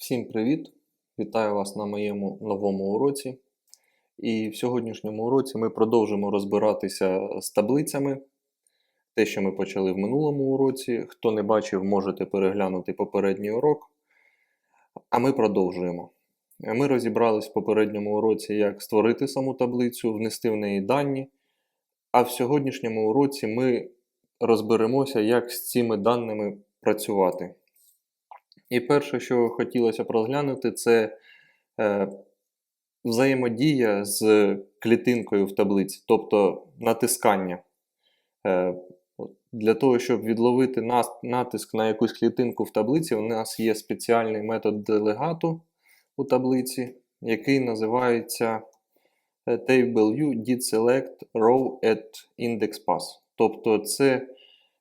Всім привіт! Вітаю вас на моєму новому уроці. І в сьогоднішньому уроці ми продовжимо розбиратися з таблицями. Те, що ми почали в минулому уроці. Хто не бачив, можете переглянути попередній урок. А ми продовжуємо. Ми розібрались в попередньому уроці, як створити саму таблицю, внести в неї дані. А в сьогоднішньому уроці ми розберемося, як з цими даними працювати. І перше, що хотілося б розглянути, це е, взаємодія з клітинкою в таблиці, тобто натискання. Е, для того, щоб відловити натиск на якусь клітинку в таблиці, у нас є спеціальний метод делегату у таблиці, який називається е, TableU didSelect row at indexPass. Тобто це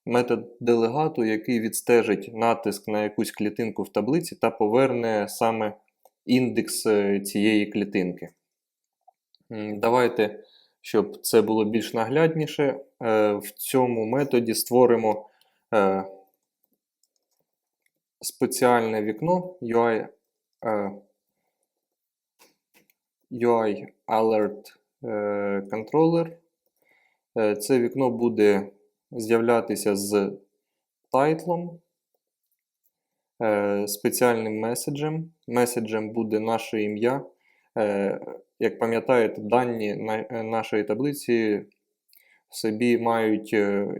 метод делегату, який відстежить натиск на якусь клітинку в таблиці та поверне саме індекс е, цієї клітинки. Давайте, щоб це було більш наглядніше, е, в цьому методі створимо е, спеціальне вікно UI, UI Alert Controller. Це вікно буде з'являтися з тайтлом, е, спеціальним меседжем. Меседжем буде наше ім'я. Е, Як пам'ятаєте, дані е, нашої таблиці в собі мають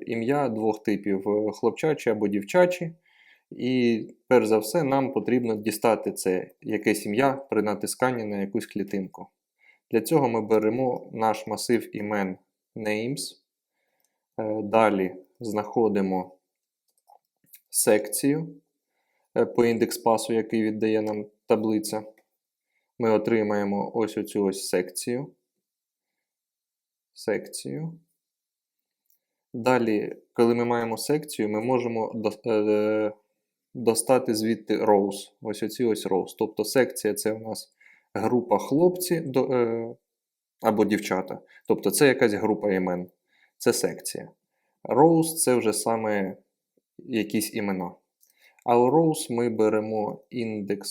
ім'я двох типів: хлопчачі або дівчачі. І перш за все, нам потрібно дістати це якесь ім'я при натисканні на якусь клітинку. Для цього ми беремо наш масив імен names. Е, Далі знаходимо секцію е, по індекс пасу, який віддає нам таблиця. Ми отримаємо ось оцю ось секцію. Секцію. Далі, коли ми маємо секцію, ми можемо е, достати звідти rows. Ось оці ось rows. Тобто секція це у нас група хлопці або дівчата. Тобто це якась група імен. Це секція. Rows це вже саме якісь імена. А у rows ми беремо index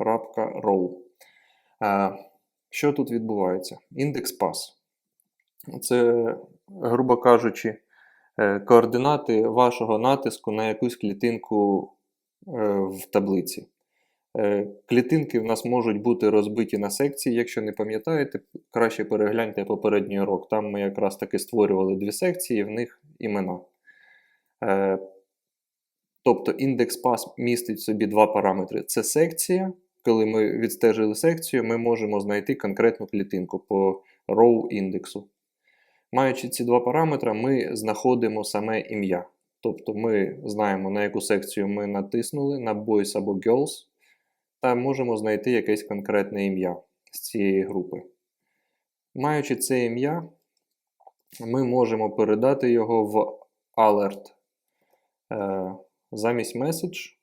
pass.row. Що тут відбувається? Index pass. Це, грубо кажучи, е, координати вашого натиску на якусь клітинку е, в таблиці. Е, Клітинки в нас можуть бути розбиті на секції. Якщо не пам'ятаєте, краще перегляньте попередній урок. Там ми якраз таки створювали дві секції, в них імена. Е, Тобто індекс пас містить в собі два параметри. Це секція. Коли ми відстежили секцію, ми можемо знайти конкретну клітинку по row індексу. Маючи ці два параметри, ми знаходимо саме ім'я. Тобто ми знаємо, на яку секцію ми натиснули, на boys або girls, та можемо знайти якесь конкретне ім'я з цієї групи. Маючи це ім'я, ми можемо передати його в alert. Е, замість message.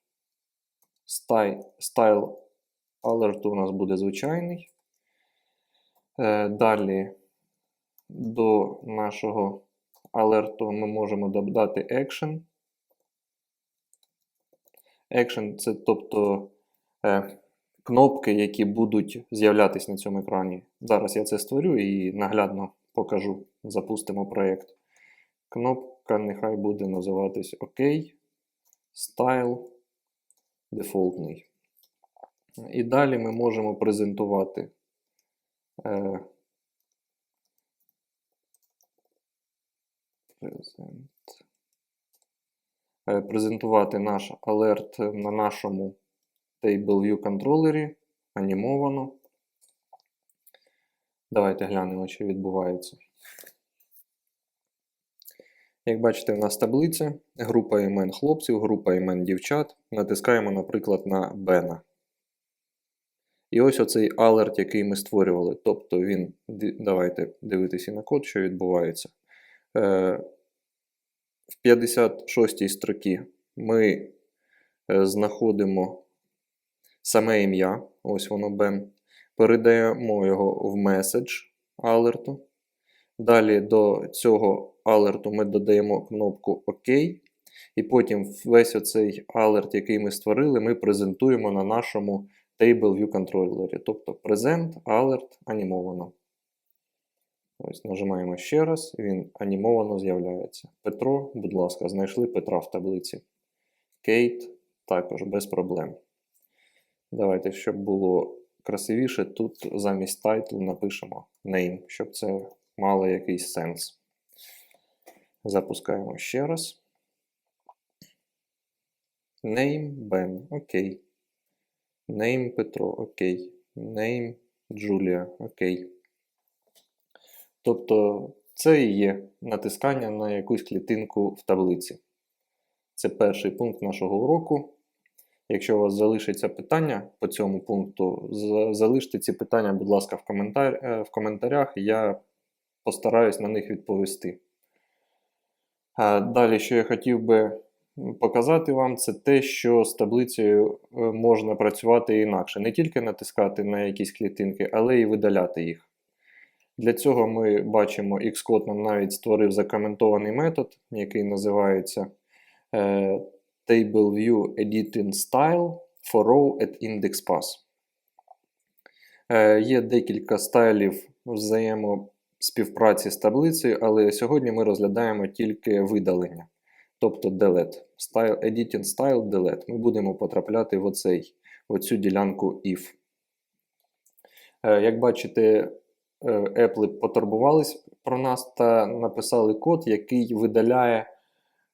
Sty- Style alert у нас буде звичайний. Е, далі до нашого алерту ми можемо додати action. Action це тобто кнопки, які будуть з'являтися на цьому екрані. Зараз я це створю і наглядно покажу. Запустимо проєкт. Кнопка нехай буде називатись ОК. Style дефолтний. І далі ми можемо презентувати е, е, презентувати наш алерт на нашому TableView контролері анімовано. Давайте глянемо, що відбувається. Як бачите, в нас таблиця, група імен хлопців, група імен дівчат. Натискаємо, наприклад, на Бена. І ось оцей алерт, який ми створювали. Тобто він, давайте дивитися на код, що відбувається. Е, в 56-й строкі ми е, знаходимо саме ім'я, ось воно Бен. Передаємо його в меседж алерту. Далі до цього алерту ми додаємо кнопку ОК. І потім весь оцей alert, який ми створили, ми презентуємо на нашому Table View контролері. Тобто Present, Alert, анімовано. Ось нажимаємо ще раз, він анімовано з'являється. Петро, будь ласка, знайшли Петра в таблиці. Кейт також без проблем. Давайте, щоб було красивіше, тут замість title напишемо name, щоб це мало якийсь сенс. Запускаємо ще раз. Name Ben. Окей. Name Петро. Окей. Name Julia. Окей. Тобто це і є натискання на якусь клітинку в таблиці. Це перший пункт нашого уроку. Якщо у вас залишиться питання по цьому пункту, залиште ці питання, будь ласка, в, коментар... е, в коментарях, я постараюсь на них відповісти. Далі, що я хотів би показати вам, це те, що з таблицею е, можна працювати інакше. Не тільки натискати на якісь клітинки, але і видаляти їх. Для цього ми бачимо, Xcode нам навіть створив закоментований метод, який називається е, TableView Editing Style for Row at Index Pass. Е, Є декілька стайлів взаємоспівпраці з таблицею, але сьогодні ми розглядаємо тільки видалення, тобто delete. Style, editing style delete. Ми будемо потрапляти в оцей, в оцю ділянку if. Е, Як бачите, е, Apple потурбувались про нас та написали код, який видаляє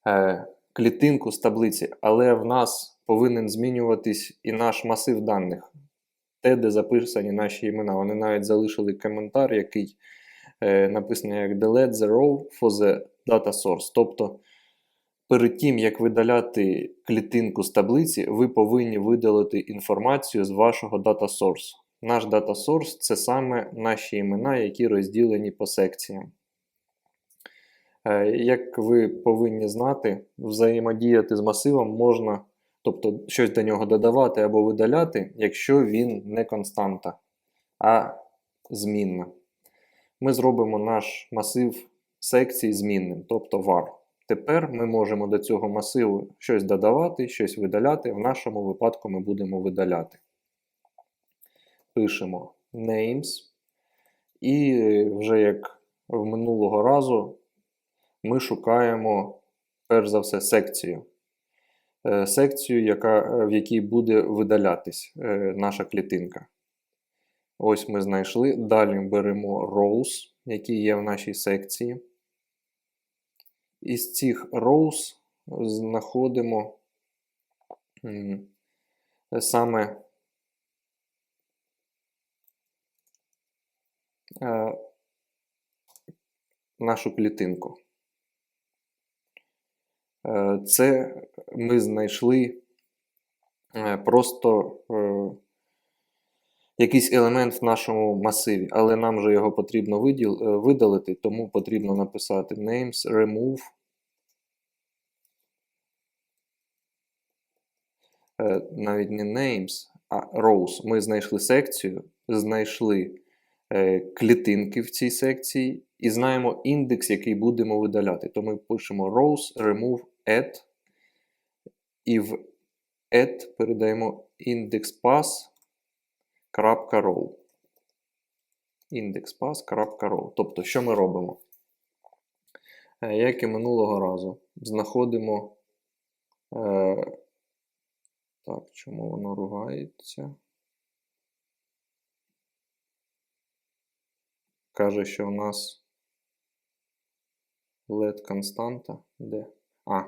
е, клітинку з таблиці, але в нас повинен змінюватись і наш масив даних, те, де записані наші імена. Вони навіть залишили коментар, який е, написано як delete the row for the data source. Тобто, перед тим, як видаляти клітинку з таблиці, ви повинні видалити інформацію з вашого data source. Наш data source це саме наші імена, які розділені по секціям. Е, Як ви повинні знати, взаємодіяти з масивом можна, тобто щось до нього додавати або видаляти, якщо він не константа, а змінна. Ми зробимо наш масив секцій змінним, тобто var. Тепер ми можемо до цього масиву щось додавати, щось видаляти. В нашому випадку ми будемо видаляти. Пишемо names. І вже як в минулого разу, ми шукаємо, перш за все, секцію. Е, Секцію, яка, в якій буде видалятись е, наша клітинка. Ось ми знайшли. Далі беремо rows, які є в нашій секції. Із цих rows знаходимо саме е, нашу клітинку. Е, Це ми знайшли е, просто е, якийсь елемент в нашому масиві, але нам же його потрібно видалити, тому потрібно написати names remove. Навіть не names, а rows. Ми знайшли секцію, знайшли клітинки в цій секції і знаємо індекс, який будемо видаляти. То ми пишемо rows, remove, add. І в add передаємо indexpass.row. indexpass.row. Тобто, що ми робимо? Е, Як і минулого разу, знаходимо. Е, так, чому воно ругається? Каже, що у нас LED константа. Де? А,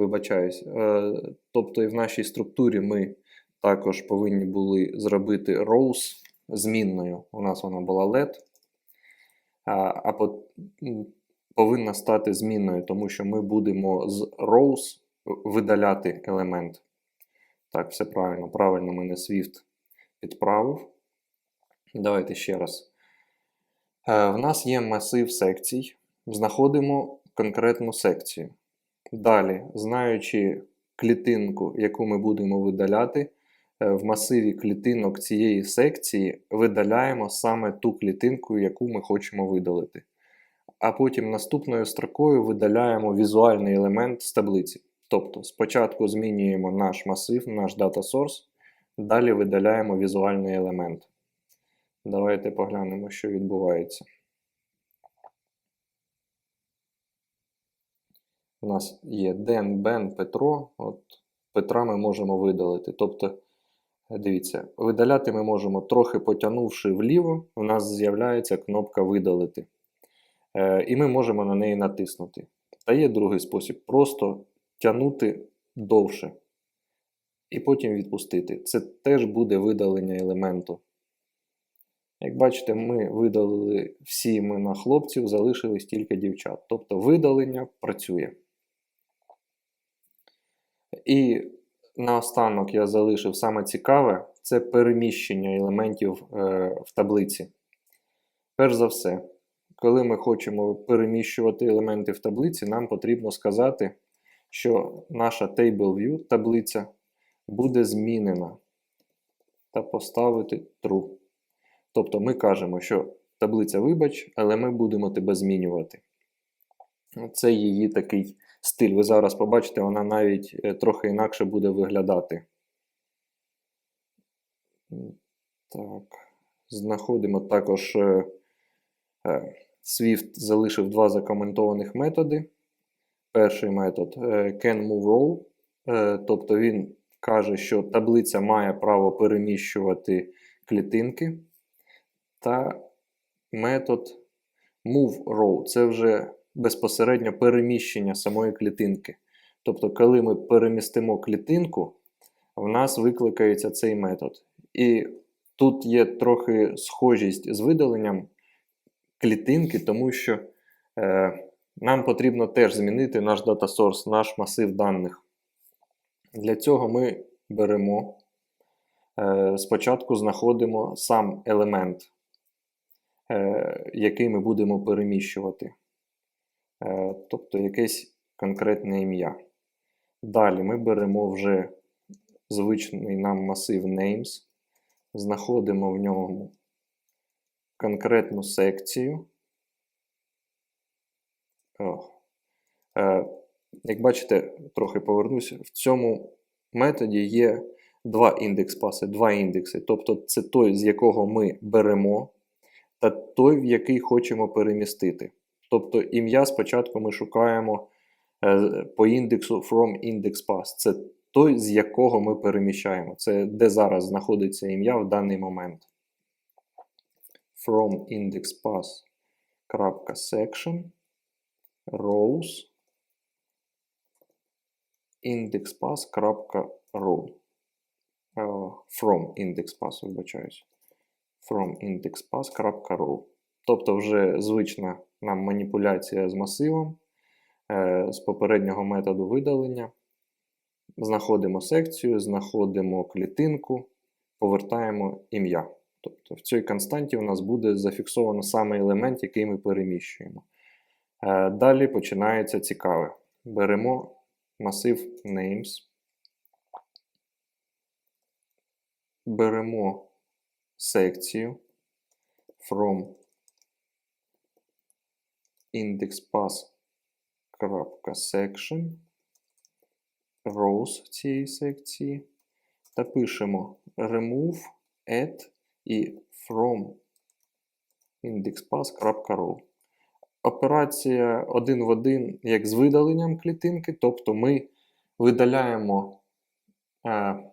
вибачаюсь. Е, тобто і в нашій структурі ми також повинні були зробити rows змінною. У нас вона була LED, а, повинна стати змінною, тому що ми будемо з rows видаляти елемент. Так, все правильно. Правильно мене Swift підправив. Давайте ще раз. Е, В нас є масив секцій. Знаходимо конкретну секцію. Далі, знаючи клітинку, яку ми будемо видаляти, е, в масиві клітинок цієї секції видаляємо саме ту клітинку, яку ми хочемо видалити. А потім наступною строкою видаляємо візуальний елемент з таблиці. Тобто спочатку змінюємо наш масив, наш data source, далі видаляємо візуальний елемент. Давайте поглянемо, що відбувається. У нас є Ден, Бен, Петро. От Петра ми можемо видалити. Тобто, дивіться, видаляти ми можемо трохи потягнувши вліво, у нас з'являється кнопка видалити. Е, і ми можемо на неї натиснути. Та є другий спосіб просто тягнути довше. І потім відпустити. Це теж буде видалення елементу. Як бачите, ми видалили всі імена хлопців, залишились тільки дівчат. Тобто видалення працює. І наостанок я залишив саме цікаве це переміщення елементів е, в таблиці. Перш за все, коли ми хочемо переміщувати елементи в таблиці, нам потрібно сказати, що наша Table View таблиця буде змінена та поставити true. Тобто ми кажемо, що таблиця вибач, але ми будемо тебе змінювати. Це її такий стиль. Ви зараз побачите, вона навіть е, трохи інакше буде виглядати. Так, знаходимо також е, е, Swift залишив два закоментованих методи. Перший метод can move row, е, тобто він каже, що таблиця має право переміщувати клітинки. Та метод move row це вже безпосередньо переміщення самої клітинки. Тобто, коли ми перемістимо клітинку, в нас викликається цей метод. І тут є трохи схожість з видаленням клітинки, тому що е, нам потрібно теж змінити наш data source, наш масив даних. Для цього ми беремо, е, спочатку знаходимо сам елемент, е, який ми будемо переміщувати. Е, тобто якесь конкретне ім'я. Далі ми беремо вже звичний нам масив names, знаходимо в ньому конкретну секцію. О. Е, Як бачите, трохи повернуся, в цьому методі є два індекс паси, два індекси. Тобто це той, з якого ми беремо, та той, в який хочемо перемістити. Тобто ім'я спочатку ми шукаємо е, по індексу from index pass. Це той, з якого ми переміщаємо. Це де зараз знаходиться ім'я в даний момент. From index pass. section rows indexpass.row е, from indexpass, вибачаюсь. From indexpass.row. Тобто вже звична нам маніпуляція з масивом е, з попереднього методу видалення. Знаходимо секцію, знаходимо клітинку, повертаємо ім'я. Тобто в цій константі у нас буде зафіксовано саме елемент, який ми переміщуємо. Е, далі починається цікаве. Беремо масив names, беремо секцію from indexpass.section rows цієї секції та пишемо remove, add і from indexpass.row. Операція один в один, як з видаленням клітинки, тобто ми видаляємо е,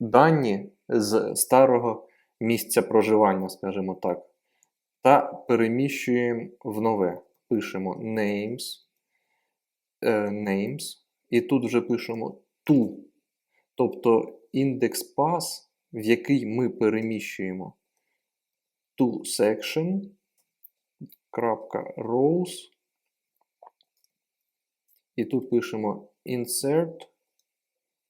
дані з старого місця проживання, скажімо так та переміщуємо в нове. Пишемо names, е, names, і тут вже пишемо to, тобто індекс пас, в який ми переміщуємо to section, rows, і тут пишемо insert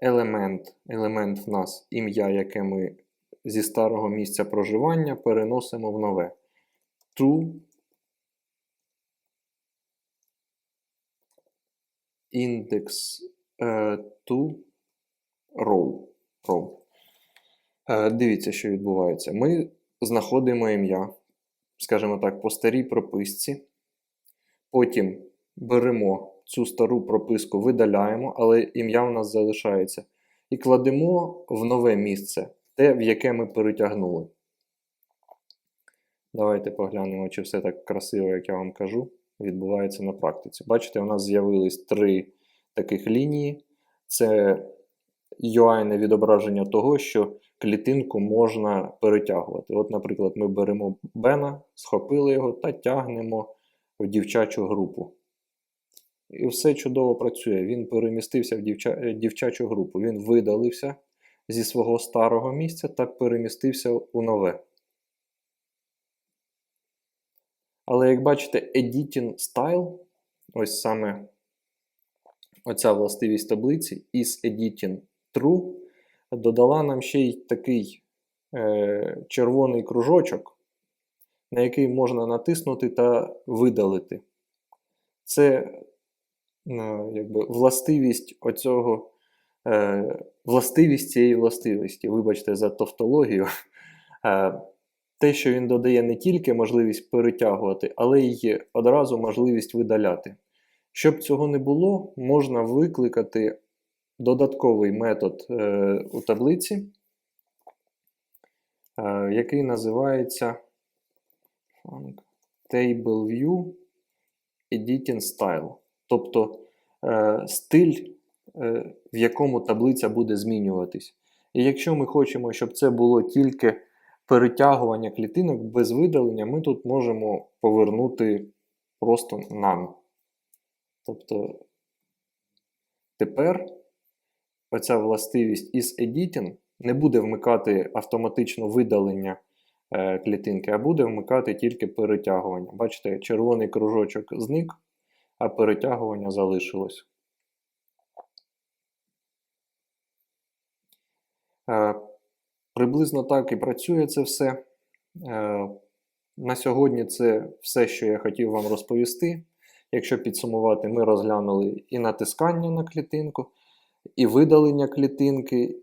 елемент. Елемент в нас ім'я, яке ми зі старого місця проживання переносимо в нове to index uh, to row. row. Uh, дивіться, що відбувається. Ми знаходимо ім'я, скажімо так, по старій прописці. Потім беремо цю стару прописку видаляємо, але ім'я в нас залишається. І кладемо в нове місце, те, в яке ми перетягнули. Давайте поглянемо, чи все так красиво, як я вам кажу, відбувається на практиці. Бачите, у нас з'явились три таких лінії. Це UI відображення того, що клітинку можна перетягувати. От, наприклад, ми беремо Бена, схопили його та тягнемо в дівчачу групу. І все чудово працює. Він перемістився в дівча... е, дівчачу групу. Він видалився зі свого старого місця та перемістився у нове. Але як бачите, Editing Style, ось саме оця властивість таблиці is editing true, додала нам ще й такий е, червоний кружочок, на який можна натиснути та видалити. Це е, якби, властивість оцього, е, властивість цієї властивості. Вибачте за тавтологію. Те, що він додає не тільки можливість перетягувати, але й одразу можливість видаляти. Щоб цього не було, можна викликати додатковий метод е, у таблиці, е, який називається TableView Editing Style. Тобто е, стиль, е, в якому таблиця буде змінюватись. І якщо ми хочемо, щоб це було тільки перетягування клітинок без видалення, ми тут можемо повернути просто none. Тобто тепер оця властивість is editing не буде вмикати автоматично видалення е, клітинки, а буде вмикати тільки перетягування. Бачите, червоний кружочок зник, а перетягування залишилось. Приблизно так і працює це все. Е, На сьогодні це все, що я хотів вам розповісти. Якщо підсумувати, ми розглянули і натискання на клітинку, і видалення клітинки,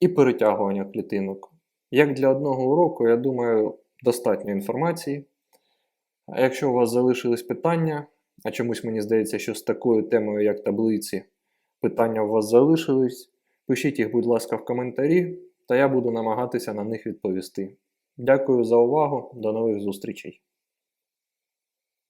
і перетягування клітинок. Як для одного уроку, я думаю, достатньо інформації. А якщо у вас залишились питання, а чомусь мені здається, що з такою темою, як таблиці, питання у вас залишились, пишіть їх, будь ласка, в коментарі, та я буду намагатися на них відповісти. Дякую за увагу, до нових зустрічей!